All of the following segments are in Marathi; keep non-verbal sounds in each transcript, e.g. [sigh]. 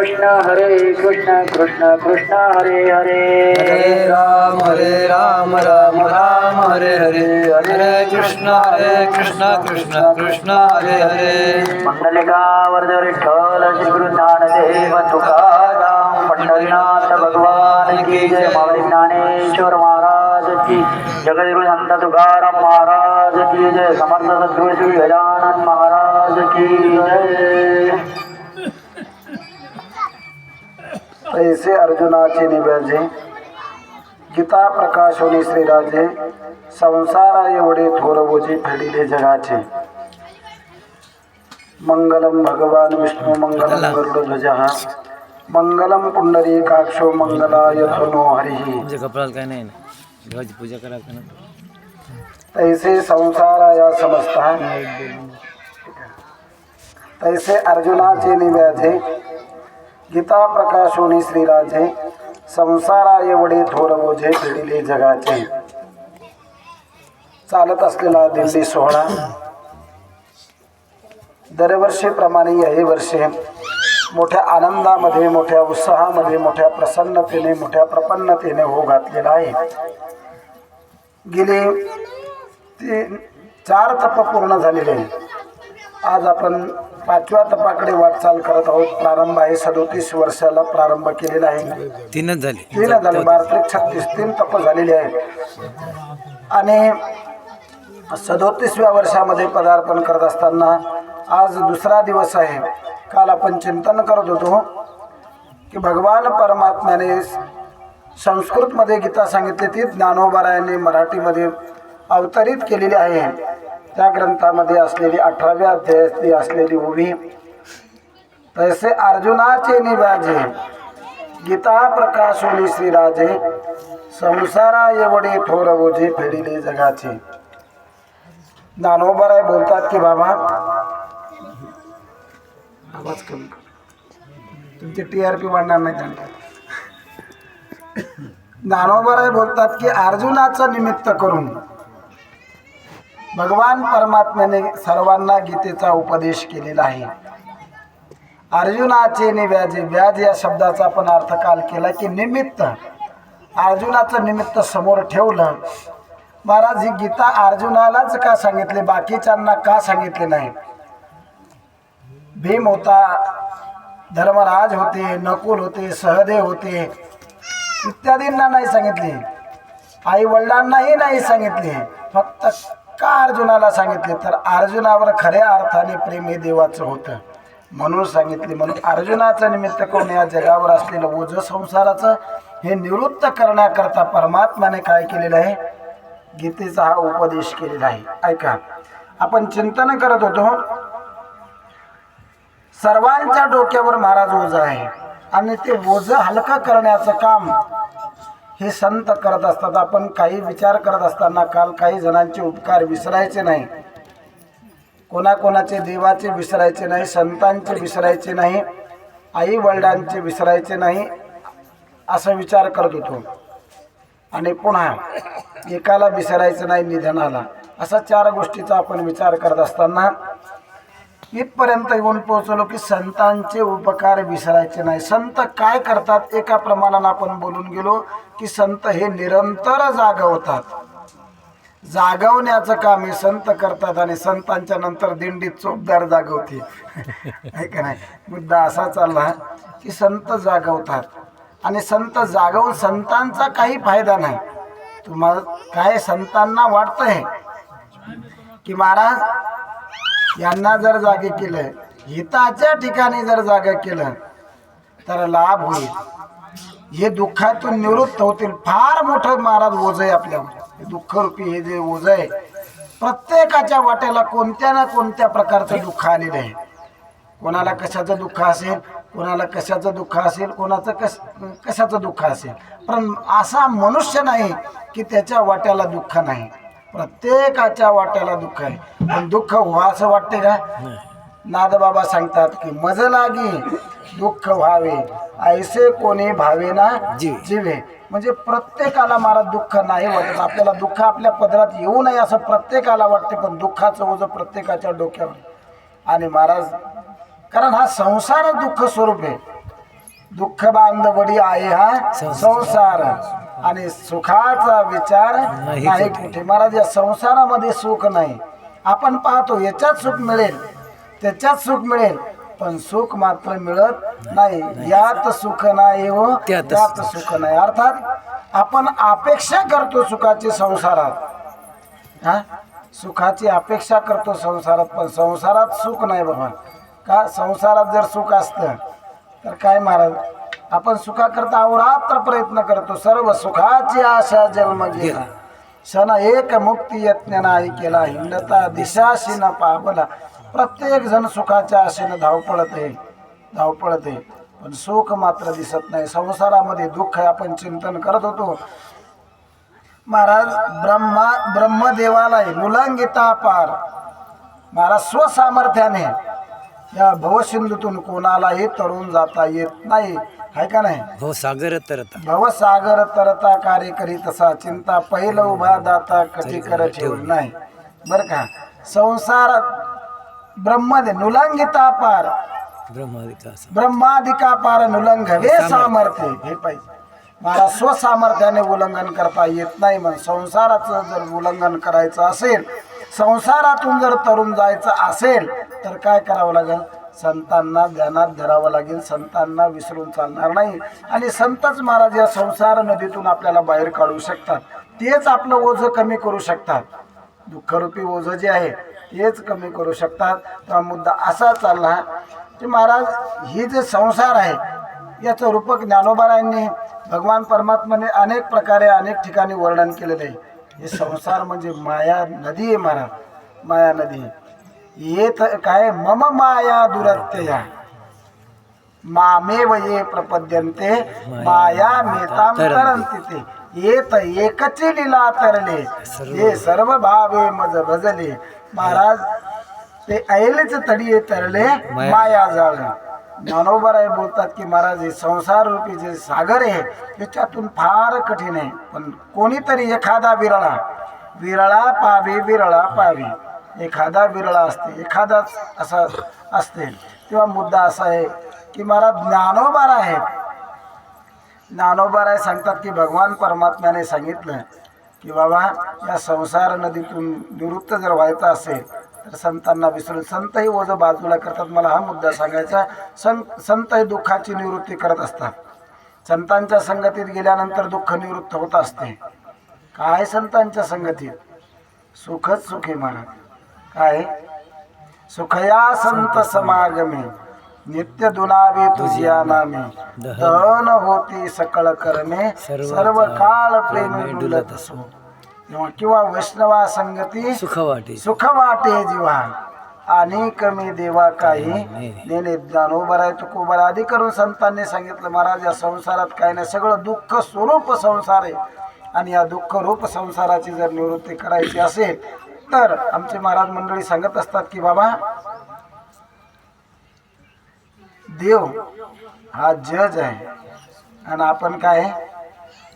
कृष्ण हरे कृष्ण कृष्ण कृष्ण हरे हरे। हरे राम हरे राम राम राम हरे हरे। हरे कृष्ण हरे कृष्ण कृष्ण कृष्ण हरे हरे। मंडलिका वर्ध विठ्ठल श्री गुरु ज्ञानदेव तुकाराम पंढरीनाथ भगवान की जय। मावळी ज्ञानेश्वर महाराज की जगद्गुरु संत तुकाराम महाराज की जय। समर्थ सद्गुरु श्री गजानन महाराज की जय। ऐसे अर्जुनाचे निव्याजे गीता प्रकाशोनी श्रीराजे संसारा एवढे थोर बोजे फेडिले जगाचे. मंगलम भगवान विष्णू मंगलम गरुडध्वज मंगलम पुंडरी काक्षो मंगलाय धनो हरिही म्हणजे कपडाला काय नाही देवाची पूजा ना तैसे संसारा या समजता तैसे अर्जुनाचे निव्याजे गीता प्रकाशोनी श्रीराजे संसारा एवढे थोर ओझे फिडिले जगाचे. चालत असलेला दिंडी सोहळा. दरवर्षीप्रमाणे याही वर्षी मोठ्या आनंदामध्ये मोठ्या उत्साहामध्ये मोठ्या प्रसन्नतेने मोठ्या प्रपन्नतेने हो घातलेला आहे. गेले ते चार तप पूर्ण झालेले आहे आज आपण पाचव्या तपाकडे वाटचाल करत आहोत. प्रारंभ आहे. सदोतीस वर्षाला प्रारंभ केलेला आहे. तीनच झाली. तीन झाले. बारा छत्तीस. तीन तप झालेले आहेत. आणि सदोतीसव्या वर्षामध्ये पदार्पण करत असताना आज दुसरा दिवस आहे. काल आपण चिंतन करत होतो की भगवान परमात्म्याने संस्कृतमध्ये गीता सांगितली ती ज्ञानोबारायांनी मराठीमध्ये अवतरित केलेली आहे. त्या ग्रंथामध्ये असलेली अठराव्या अध्यायातली असलेली उभी. तसे अर्जुनाचे निव्याजे गीता प्रकाशोनी श्रीराजे संसारा एवढे थोर ओझे फेडिले जगाचे. ज्ञानोबराय बोलतात की बाबा आवाज कमी तुमची टी आर पी वाढणार नाही त्यांना ज्ञानोबराय बोलतात की अर्जुनाचं निमित्त करून भगवान परमात्म्याने सर्वांना गीतेचा उपदेश केलेला आहे. अर्जुनाचे नि व्याजे व्याज या शब्दाचा आपण अर्थ काल केला की निमित्त अर्जुनाचं निमित्त समोर ठेवलं. महाराज ही गीता अर्जुनालाच का सांगितले? बाकीच्यांना का सांगितले नाही? भीम होता धर्मराज होते नकुल होते सहदेव होते इत्यादींना नाही सांगितले. आई वडिलांनाही नाही सांगितले. फक्त का अर्जुनाला सांगितले? तर अर्जुनावर खऱ्या अर्थाने प्रेम हे देवाचं होतं. म्हणून सांगितले म्हणून अर्जुनाचं निमित्त करून या जगावर असलेलं ओझ संसाराचं हे निवृत्त करण्याकरता परमात्म्याने काय केलेलं आहे? गीतेचा हा उपदेश केलेला आहे. ऐका. आपण चिंतन करत होतो. सर्वांच्या डोक्यावर महाराज ओझ आहे. आणि ते ओझ हलकं करण्याचं काम हे संत करत असतात. आपण काही विचार करत असताना काल काही जणांचे उपकार विसरायचे नाही. कोणाकोणाचे देवाचे विसरायचे नाही संतांचे विसरायचे नाही आई वडिलांचे विसरायचे नाही असा विचार करत होतो. आणि पुन्हा एकाला विसरायचं नाही निधनाला. असा चार गोष्टीचा आपण विचार करत असताना इथपर्यंत येऊन पोहोचलो की संतांचे उपकार विसरायचे नाही. संत काय करतात? एका प्रमाणानं आपण बोलून गेलो की संत हे निरंतर जागवतात. जागवण्याचं काम हे संत करतात आणि संतांच्या नंतर दिंडीत चोपदार जागवते आहे [laughs] का नाही? मुद्दा असा चालला की संत जागवतात. आणि संत जागवून संतांचा काही फायदा नाही. तुम्हाला काय संतांना वाटतंय? की महाराज यांना जर जागे केलं हिताच्या ठिकाणी जर जागा केलं तर लाभ होईल. हे दुःखातून निवृत्त होतील. फार मोठं महाराज ओझ आहे आपल्यावर हे दुःखरूपी हे जे ओझ आहे प्रत्येकाच्या वाट्याला कोणत्या ना कोणत्या प्रकारचं दुःख आलेलं आहे. कोणाला कशाचं दुःख असेल कोणाला कशाचं दुःख असेल कोणाचं कश कशाचं दुःख असेल. पण असा मनुष्य नाही की त्याच्या वाट्याला दुःख नाही. प्रत्येकाच्या वाट्याला दुःख आहे. पण दुःख व्हा असं वाटते का? नादबाबा सांगतात की मज लागी दुःख व्हावे. ऐसे कोणी भावे ना जीवे. म्हणजे प्रत्येकाला मला दुःख नाही वाटत. आपल्याला दुःख आपल्या पदरात येऊ नये असं प्रत्येकाला वाटते पण दुःखाचं ओझं प्रत्येकाच्या डोक्यावर. आणि महाराज कारण हा संसार दुःख स्वरूप आहे. दुःख बांधवडी आहे हा संसार. आणि सुखाचा विचार नाही कुठे. महाराज या संसारामध्ये सुख नाही. आपण पाहतो याच्यात सुख मिळेल त्याच्यात सुख मिळेल पण सुख मात्र मिळत नाही. यात सुख नाही हो त्यात सुख नाही. अर्थात आपण अपेक्षा करतो सुखाची संसारात. हा? सुखाची अपेक्षा करतो संसारात पण संसारात सुख नाही बाबा का? संसारात जर सुख असतं तर काय महाराज? आपण सुखाकरता अहोरात्र प्रयत्न करतो. सर्व सुखाची आशा जन्म गेला क्षण एक मुक्ती यत्न नाही केला. हिंडता दिशाशी न पावला. प्रत्येक जण सुखाच्या आशेनं धावपळत आहे. धावपळत आहे. पण सुख मात्र दिसत नाही. संसारामध्ये दुःख आपण चिंतन करत होतो. महाराज ब्रह्मा ब्रह्मदेवाला मुलांगिता पार महाराज स्वसामर्थ्याने या भवसिंधूतून कोणालाही तरुण जाता येत नाही. आहे का नाही? हो सागर तरता. भवसागर तरता कार्य करी तसा चिंता पहिलं उभा दाता कधी कर ठेवू नाही. बर का? संसार ब्रह्मदे नुलंगिता पार. ब्रह्मादिका पार नुलंग हे सामर्थ्य. हे पाहिजे. मला स्वसामर्थ्याने उल्लंघन करता येत नाही मग संसाराचं जर उल्लंघन करायचं असेल संसारातून जर तरुण जायचं असेल तर काय करावं लागेल? संतांना ध्यानात धरावं लागेल. संतांना विसरून चालणार नाही. आणि संतच महाराज या संसार नदीतून आपल्याला बाहेर काढू शकतात. तेच आपलं ओझं कमी करू शकतात. दुःखरूपी ओझं जे आहे तेच कमी करू शकतात. तेव्हा मुद्दा असा चालला की महाराज ही जे संसार आहे याचं रूपक ज्ञानोबारायांनी भगवान परमात्माने अनेक प्रकारे अनेक ठिकाणी वर्णन केलेलं आहे. हे संसार म्हणजे माया नदी आहे महाराज माया नदी. येत काय? मम माया दुरत्यया. मामेव ये प्रपद्यन्ते माया मेताम तरंती ते. येत एकची लीला तरले. हे सर्व भावे मज भजले. महाराज ते ऐलेच तडिये तरले माया जाळ ज्ञानोबराय बोलतात की महाराज हे संसार रूपी जे सागर आहे त्याच्यातून फार कठीण आहे. पण कोणीतरी एखादा विरळा विरळा पावी विरळा पावी. एखादा विरळा असते एखादाच असा असते. तेव्हा मुद्दा असा आहे की महाराज ज्ञानोबार आहेत ज्ञानोबाराय सांगतात की भगवान परमात्म्याने सांगितलं की बाबा या संसार नदीतून निवृत्त जर व्हायचं असेल तर संतांना विसरून संतही ओझं बाजूला करतात. मला हा मुद्दा सांगायचा संत संत हे दुःखाची निवृत्ती करत असतात. संतांच्या संगतीत गेल्यानंतर दुःख निवृत्त होत असते. काय संतांच्या संगतीत? सुखच सुखी महाराज काय? सुखया संत समागमे. नित्य दुनावे तुझिया नामे दहन. होती सकळ करमे. सर्व काळ प्रेमी डुलत असो. किंवा वैष्णवा संगती सुख वाटे सुख वाटे जीवा. आणि कमी देवा काही नेने ज्ञानोबर आहे तुकोबर आधी करून संतांनी सांगितलं महाराज या संसारात काही नाही. सगळं दुःख स्वरूप संसार आहे. आणि या दुःख रूप संसाराची जर निवृत्ती करायची असेल तर आमचे महाराज मंडळी सांगत असतात की बाबा देव हा जज आहे. आणि आपण काय आहे?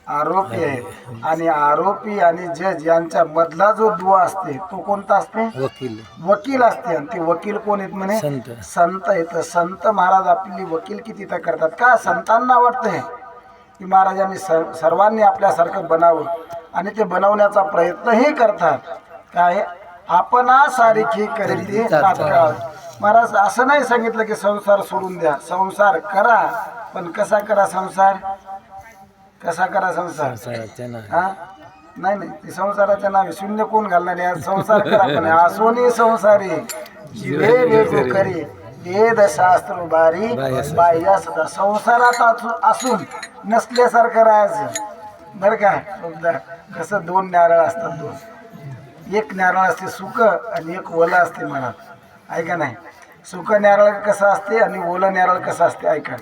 आरोपी आहे. आणि आरोपी आणि जज यांच्या मधला जो दुवा असते तो कोणता असते? वकील. वकील असते. आणि ते वकील कोण आहेत म्हणे? संत. संत आहेत. संत महाराज आपली वकील किती तर करतात? का? संतांना वाटतंय की महाराजांनी सर सर्वांनी आपल्यासारखं बनावं. आणि ते बनवण्याचा प्रयत्नही करतात. काय? आपणा सारखी करीती तात्काळ. महाराज असं नाही सांगितलं की संसार सोडून द्या. संसार करा. पण कसा करा संसार? कसा करा संसार? हा? नाही नाही ते संसाराच्या नावे शून्य कोण घालणार? आहे संसार करा पण असोनी संसारी. जीवे वेगो करी. वेद शास्त्र बारी बाह्य सदा संसारात असू- असून नसल्यासारखं राहायचं. बरं का? समजा कसं दोन नारळ असतात दोन. एक नारळ असते सुक आणि एक ओलं असते मनात. ऐका नाही? सुक नारळ कसं असते आणि ओलं नारळ कसं असते? ऐका.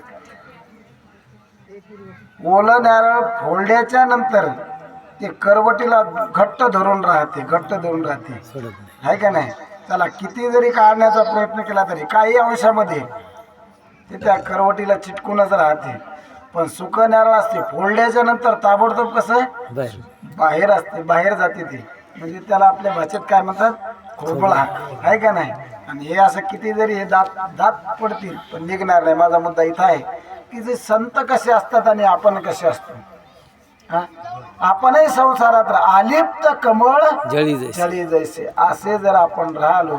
ओलं नारळ फोडल्याच्या नंतर ते करवटीला घट्ट धरून राहते घट्ट धरून राहते. आहे का नाही? त्याला किती जरी काढण्याचा प्रयत्न केला तरी काही अंशामध्ये ते त्या करवटीला चिटकूनच राहते. पण सुक नारळ असते फोडल्याच्या नंतर ताबडतोब कसं? बाहेर. असते बाहेर जाते ती. म्हणजे त्याला आपल्या भाषेत काय म्हणतात? खोबळा. आहे का नाही? आणि हे असं किती जरी हे दात दात पडतील पण निघणार नाही. माझा मुद्दा इथं आहे. की जे संत कसे असतात आणि आपण कसे असतो? हा? आपणही संसारात आलिप्त कमळ जळी जैसे. असे जर आपण राहिलो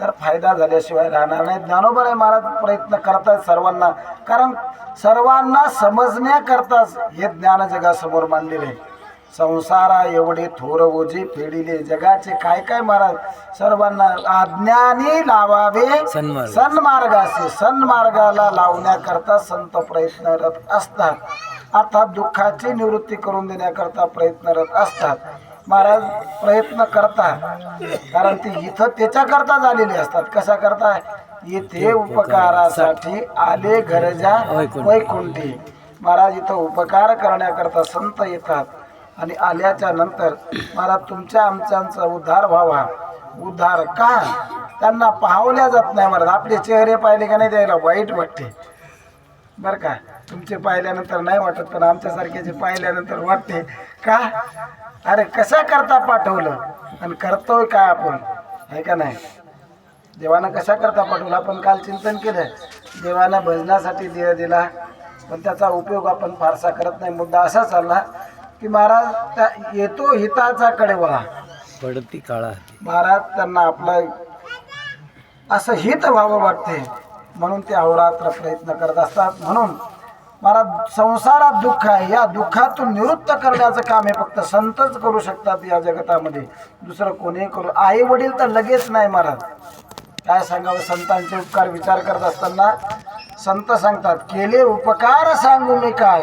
तर फायदा झाल्याशिवाय राहणार नाही. ज्ञानोबराय महाराज प्रयत्न करतात सर्वांना. कारण सर्वांना समजण्याकरताच हे ज्ञान जगासमोर मांडलेले आहे. संसारा एवढे थोर ओझे फेडिले जगाचे काय काय महाराज? सर्वांना अज्ञानी लावावे. सन्मार्ग. सन्मार्गाचे सन्मार्गाला लावण्याकरता संत प्रयत्नरत असतात. अर्थात दुःखाची निवृत्ती करून देण्याकरता प्रयत्नरत असतात. महाराज प्रयत्न करतात. कारण ते इथं त्याच्याकरता झालेले असतात. कशा करता इथे उपकारासाठी आले वैकुंठी. वैकुंठी. महाराज इथं उपकार करण्याकरता संत येतात. आणि आल्याच्यानंतर मला तुमच्या आमच्यांचा उद्धार व्हावा. उद्धार का? त्यांना पाहवल्या जात नाही मला आपले चेहरे पाहिले का नाही द्यायला वाईट वाटते. बरं का? तुमचे पाहिल्यानंतर नाही वाटत पण आमच्यासारखे जे पाहिल्यानंतर वाटते. का? अरे कशा करता पाठवलं? आणि करतोय काय आपण? आहे का नाही? देवानं कशा करता पाठवलं? आपण काल चिंतन केलं. देवानं भजनासाठी देह दिला पण त्याचा उपयोग आपण फारसा करत नाही. मुद्दा असा चालला की महाराज त्या येतो हिताचा कडे वळा पडती काळा महाराज त्यांना आपलं असं हित व्हावं वाटते. म्हणून ते अहोरात्र प्रयत्न करत असतात. म्हणून महाराज संसारात दुःख आहे. या दुःखातून निवृत्त करण्याचं काम हे फक्त संतच करू शकतात या जगतामध्ये. दुसरं कोणी करू. आई वडील तर लगेच नाही महाराज. काय सांगावं? संतांचे उपकार विचार करत असताना संत सांगतात केले उपकार सांगू मी काय?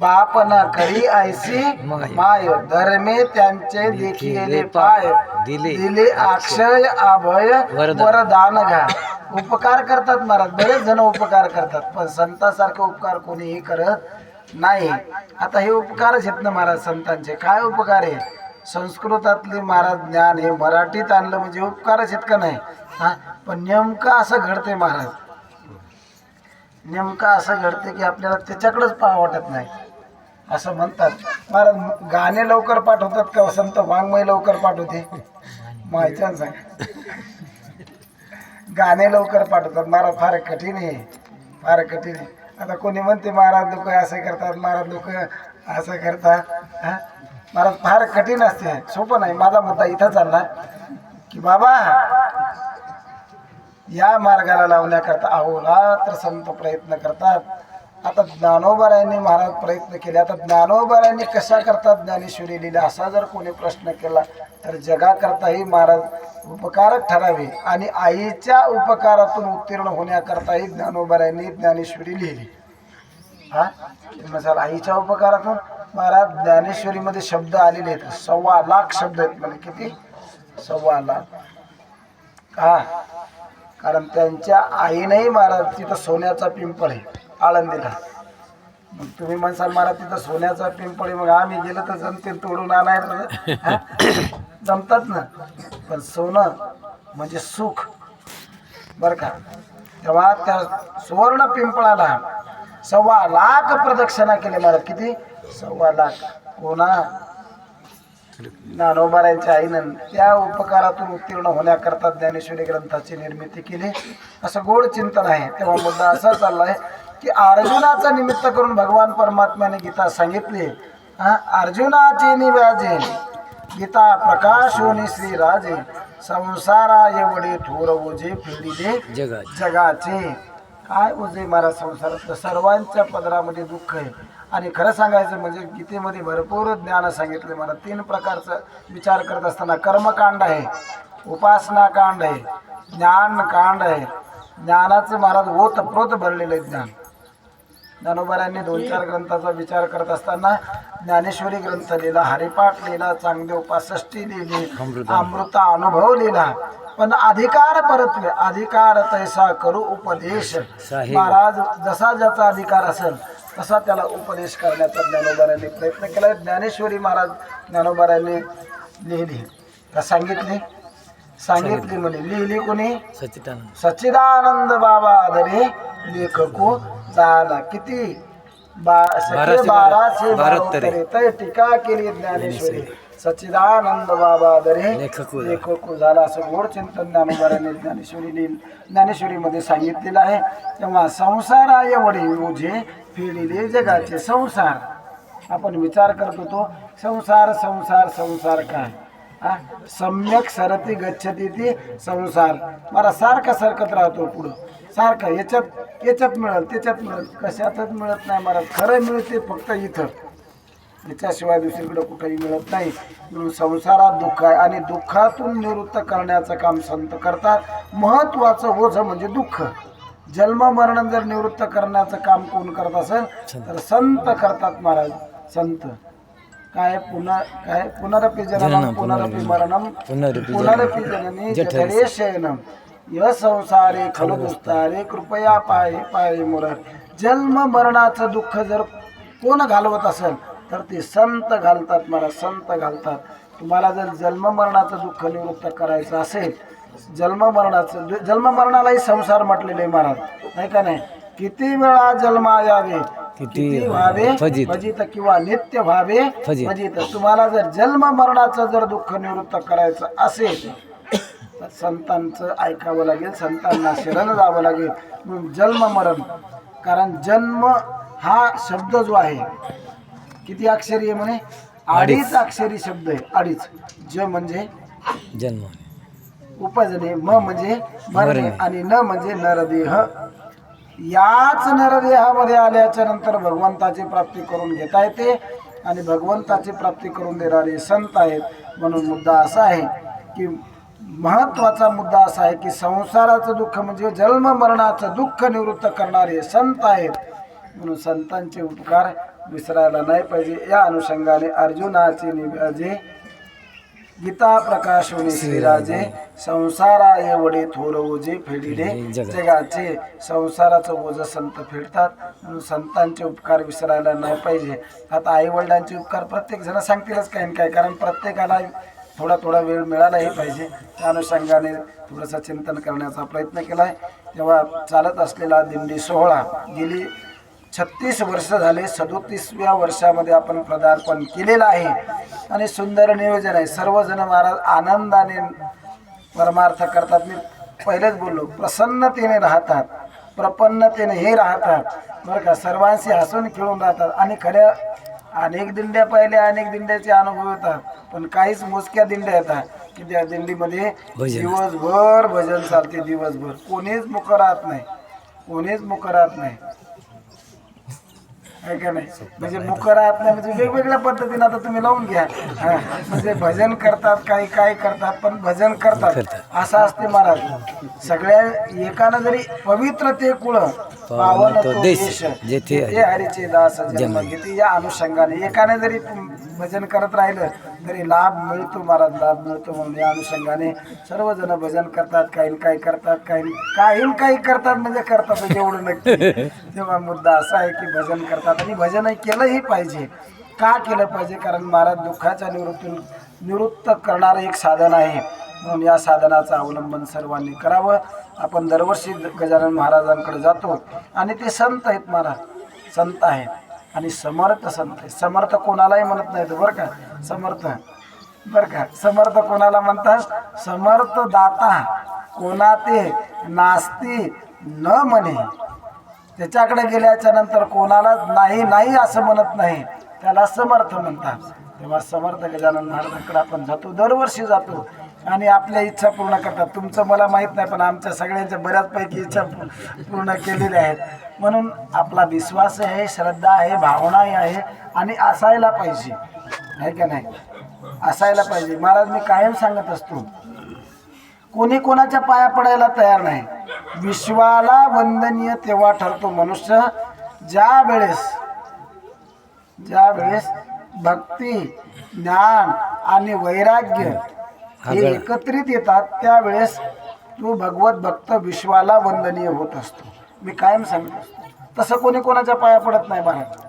बाप न करी ऐसी माय. धर्मे त्यांचे देखिले पाय. दिले दिले अक्षय. अभय वरदान. वरदान घ्या. उपकार करतात महाराज. बरेच जण उपकार करतात पण संतासारखे उपकार कोणीही करत नाही. आता हे उपकारच आहेत ना महाराज संतांचे. काय उपकार आहे? संस्कृतातले महाराज ज्ञान हे मराठीत आणलं म्हणजे उपकारच आहेत का नाही? हा? पण नेमकं असं घडते महाराज. नेमकं असं घडते की आपल्याला त्याच्याकडंच पाहा वाटत नाही. असं म्हणतात. महाराज गाणे लवकर पाठवतात का संत वाङ्मय लवकर पाठवते माहिती सांग. गाणे लवकर पाठवतात महाराज फार कठीण आहे. फार कठीण आहे. आता कोणी म्हणते महाराज लोक असे करतात महाराज लोक असं करतात. हा? महाराज फार कठीण असते. सोपं नाही. माझा मुद्दा इथं चालला. की बाबा या मार्गाला लावण्याकरता अहोरात्र संत प्रयत्न करतात. आता ज्ञानोबरांनी महाराज प्रयत्न केले. आता ज्ञानोबारायांनी कशा करतात? ज्ञानेश्वरी लिहिला असा जर कोणी प्रश्न केला तर जगाकरताही महाराज उपकारक ठरावे आणि आईच्या उपकारातून उत्तीर्ण होण्याकरताही ज्ञानोबरांनी ज्ञानेश्वरी लिहिली. हा? मसाला आईच्या उपकारातून? महाराज ज्ञानेश्वरीमध्ये शब्द आलेले आहेत. सव्वा लाख शब्द आहेत. म्हणजे किती? सव्वा लाख. हा. कारण त्यांच्या आईनेही महाराज तिथं सोन्याचा पिंपळ आहे आळंदीला. मग तुम्ही म्हणसाल महाराज तिथं सोन्याचा पिंपळ आहे मग आम्ही गेलो तर जमते तोडून आणायला. जमतात ना. पण सोनं म्हणजे सुख. बरं का? तेव्हा त्या सुवर्ण पिंपळाला सव्वा लाख प्रदक्षिणा केली महाराज. किती? सव्वा लाख. कोणा? ज्ञानोबारायांच्या आईनं त्या उपकारातून उत्तीर्ण होण्याकरता ज्ञानेश्वरी ग्रंथाची निर्मिती केली. असं गोड चिंतन आहे. तेव्हा मुद्दा असा चालला आहे की अर्जुनाचा निमित्त करून भगवान परमात्म्याने गीता सांगितली. हा अर्जुनाचे निव्याजे. गीता प्रकाशोनी श्री राजे संसारा एवढे थोर ओझे फेडिले जगात जगाचे. काय ओझे? महाराज संसारात सर्वांच्या पदरामध्ये दुःख आहे. आणि खरं सांगायचं म्हणजे गीतेमध्ये भरपूर ज्ञान सांगितले मला तीन प्रकारचं विचार करत असताना कर्मकांड आहे उपासना कांड आहे ज्ञान कांड आहे. ज्ञानाचं महाराज ओतप्रोत भरलेलं आहे ज्ञान. ज्ञानोबारांनी दोन चार ग्रंथाचा विचार करत असताना ज्ञानेश्वरी ग्रंथ लिहिला हरिपाठ लिहिला चांगदेव पासष्टी लिहिली अमृता. अनुभव लिहिला. पण अधिकार परतवे अधिकार तैसा करू उपदेश. महाराज जसा ज्याचा अधिकार असेल तसा त्याला उपदेश करण्याचा ज्ञानोबारांनी प्रयत्न केला. ज्ञानेश्वरी महाराज ज्ञानोबारांनी लिहिली. का सांगितली सांगितली म्हणे. लिहिली कोणी? सच्चिदानंद. सच्चिदानंद बाबा आदरे लेखको झाला किती? बा बाराशे तय टीका केली ज्ञानेश्वरी. सच्चिदानंद बाबा आदरे लेखको झाला. असं गोड चिंतन ज्ञानोबाराने ज्ञानेश्वरी ज्ञानेश्वरीमध्ये सांगितलेलं आहे. तेव्हा संसाराय वडे ओझे फेडिले जगाचे संसार. आपण विचार करत होतो संसार संसार संसार काय? हा सम्यक सरती गच्छती ती संसार. मला सारखा सरकत राहतो पुढं. सारखं याच्यात याच्यात मिळेल त्याच्यात मिळेल. कशातच मिळत नाही मला. खरं मिळते फक्त इथं. याच्याशिवाय दुसरीकडे कुठेही मिळत नाही. म्हणून संसारात दुःख आहे आणि दुःखातून निवृत्त करण्याचं काम संत करतात. महत्त्वाचं ओझं म्हणजे दुःख. जन्म मरण जर निवृत्त करण्याचं काम कोण करत असेल तर संत करतात महाराज. संत. काय पुन्हा काय पुनरपी जननम पुनरपी मरणम पुनरपि जननी जठरे. शयनम य संसारे खलु दुस्तारे कृपया पाये पाये मुरार जन्म मरणाचं दुःख जर कोण घालवत असेल तर ते संत घालतात मला संत घालतात. तुम्हाला जर जन्म मरणाचं दुःख निवृत्त करायचं असेल जन्म मरणाचं जन्म मरणालाही संसार म्हटलेले महाराज. नाही का नाही? किती वेळा जन्मा यावे? किती व्हावे? फजित. किंवा नित्य व्हावे. फजित. तुम्हाला जर जन्म मरणाचं जर दुःख निवृत्त करायचं असेल तर संतांचं ऐकावं लागेल संतांना शरण जावं लागेल. म्हणून जन्म मरण कारण जन्म हा शब्द जो आहे किती अक्षरी आहे म्हणे? अडीच अक्षरी शब्द आहे. अडीच. ज म्हणजे? जन्म. उपजणे म म्हणजे मरणे. आणि न म्हणजे नरदेह. याच नरदेहामध्ये आल्याच्यानंतर भगवंताची प्राप्ती करून घेता येते आणि भगवंताची प्राप्ती करून देणारे संत आहेत. म्हणून मुद्दा असा आहे की महत्त्वाचा मुद्दा असा आहे की संसाराचं दुःख म्हणजे जन्म मरणाचं दुःख निवृत्त करणारे संत आहेत. म्हणून संतांचे उपकार विसरायला नाही पाहिजे. या अनुषंगाने अर्जुनाचे निव्याजे गीता प्रकाशोनी श्रीराजे संसारा एवढे थोर ओझे फेडिले. जगाचे. संसाराचं ओझ संत फेडतात. म्हणून संतांचे उपकार विसरायला नाही पाहिजे. आता आई वडिलांचे उपकार प्रत्येक जण सांगतीलच काही ना काय कारण प्रत्येकाला थोडा थोडा वेळ मिळालाही पाहिजे. त्या अनुषंगाने थोडंसं चिंतन करण्याचा प्रयत्न केला आहे तेव्हा चालत असलेला दिंडी सोहळा गेली. छत्तीस वर्ष झाले सदोतीसव्या वर्षामध्ये आपण पदार्पण केलेलं आहे. आणि सुंदर नियोजन आहे. सर्वजण महाराज आनंदाने परमार्थ करतात. मी पहिलेच बोललो प्रसन्नतेने राहतात. प्रपन्नतेने हे राहतात. बरं का सर्वांशी हसून खेळून राहतात. आणि खऱ्या अनेक दिंड्या पाहिल्या अनेक दिंड्याचे अनुभव येतात. पण काहीच मोजक्या दिंड्या येतात की त्या दिंडीमध्ये. दिवसभर भजन चालते दिवसभर. कोणीच मुख राहत नाही. कोणीच मुख राहत नाही. आहे का नाही म्हणजे नाही म्हणजे वेगवेगळ्या पद्धतीने आता तुम्ही लावून घ्या. म्हणजे भजन करतात काही काय करतात पण भजन करतात. असं असते महाराज सगळ्या एकानं जरी पवित्र ते कुळ पावन तो देश जेथे हरीचे दास जन्म जन्म. घेते या अनुषंगाने एकाने जरी भजन करत राहिलं तरी लाभ मिळतो महाराज लाभ मिळतो म्हणून या अनुषंगाने सर्वजण भजन करतात काही काही करतात काही काही काही करतात म्हणजे करतात एवढं नक्की. [laughs] तेव्हा मुद्दा असा आहे की भजन करतात आणि भजन हे केलंही पाहिजे. का केलं पाहिजे? कारण महाराज दुःखाच्या निवृत्ती निवृत्त करणारं एक साधन आहे. म्हणून या साधनाचं अवलंबन सर्वांनी करावं. आपण दरवर्षी गजानन महाराजांकडे जातो आणि ते संत आहेत महाराज. संत आहेत. आणि समर्थ संत समर्थ कोणालाही म्हणत नाहीत बरं का. समर्थ. बरं का. समर्थ कोणाला म्हणतात? समर्थ दाता. कोणा ते नास्ती न म्हणे. त्याच्याकडे गेल्याच्यानंतर कोणाला नाही नाही असं म्हणत नाही. त्याला समर्थ म्हणतात. तेव्हा समर्थ गजानन महाराजांकडे आपण जातो. दरवर्षी जातो. आणि आपल्या इच्छा पूर्ण करतात. तुमचं मला माहीत नाही पण आमच्या सगळ्यांच्या बऱ्याचपैकी इच्छा पूर्ण केलेल्या आहेत. म्हणून आपला विश्वास आहे श्रद्धा आहे भावनाही आहे आणि असायला पाहिजे. आहे का नाही? असायला पाहिजे. महाराज मी कायम सांगत असतो कोणी कोणाच्या पाया पडायला तयार नाही. विश्वाला वंदनीय तेव्हा ठरतो मनुष्य. ज्या वेळेस ज्या वेळेस भक्ती ज्ञान आणि वैराग्य हे. एकत्रित येतात त्यावेळेस तो भगवत भक्त विश्वाला वंदनीय होत असतो. मी कायम सांगत असतो. तसं कोणी कोणाच्या पाया पडत नाही महाराज.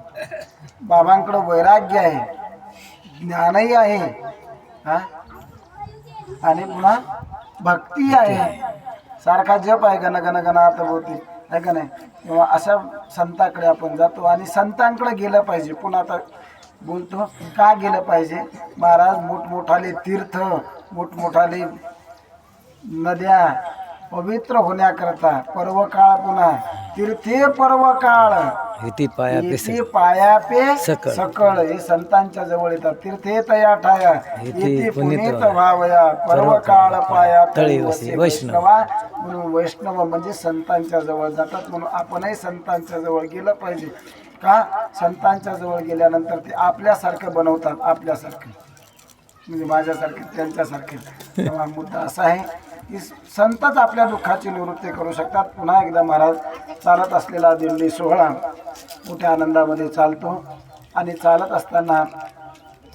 बाबांकडं वैराग्य आहे ज्ञानही आहे हा? आणि पुन्हा भक्ती आहे. सारखा जप आहे गण गण गण आता भोवती. आहे का नाही? तेव्हा अशा संतांकडे आपण जातो आणि संतांकडे गेलं पाहिजे. पुन्हा आता बोलतो का गेलं पाहिजे? महाराज मोठमोठाले तीर्थ मोठमोठाले नद्या पवित्र होण्याकरता पर्व काळ पुन्हा. तीर्थे पर्व काळ पाया पे सकळ. हे संतांच्या जवळ येतात. तीर्थे तया ठाया येथे पुनीत व्हावया पर्व काळ पाया तळी. वैष्णवा. म्हणून वैष्णव म्हणजे संतांच्या जवळ जातात. म्हणून आपणही संतांच्या जवळ गेलं पाहिजे. का संतांच्या जवळ गेल्यानंतर ते आपल्यासारखं बनवतात आपल्यासारखं. म्हणजे माझ्यासारखे त्यांच्यासारखे. मुद्दा असा आहे की संतच आपल्या दुःखाची निवृत्ती करू शकतात. पुन्हा एकदा महाराज चालत असलेला दिंडी सोहळा मोठ्या आनंदामध्ये चालतो. आणि चालत असताना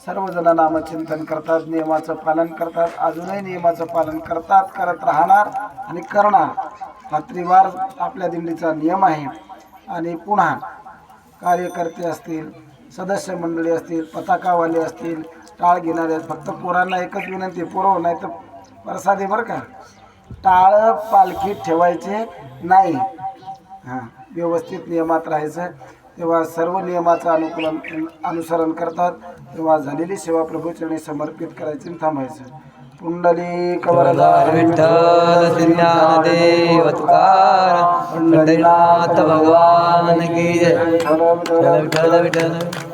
सर्वजण नामचिंतन करतात नियमाचं पालन करतात. अजूनही नियमाचं पालन करतात करत राहणार आणि करणार. हा त्रिवार आपल्या दिंडीचा नियम आहे. आणि पुन्हा कार्यकर्ते असतील सदस्य मंडळी असतील पताकावाले असतील टाळ घेणारे आहेत. फक्त पोरांना एकच विनंती पोरं हो, नाही तर प्रसादे बरं का. टाळ पालखीत ठेवायचे नाही. हां व्यवस्थित नियमात राहायचं. तेव्हा सर्व नियमाचं अनुकूलन अनुसरण करतात. तेव्हा झालेली सेवा प्रभूचरणी समर्पित करायची आणि थांबायचं. पुंडली कवरदार विठ्ठल श्री ज्ञानदेव तुकाराम पंढरीनाथ भगवान की जय विठ्ठल विठ्ठल विठ्ठल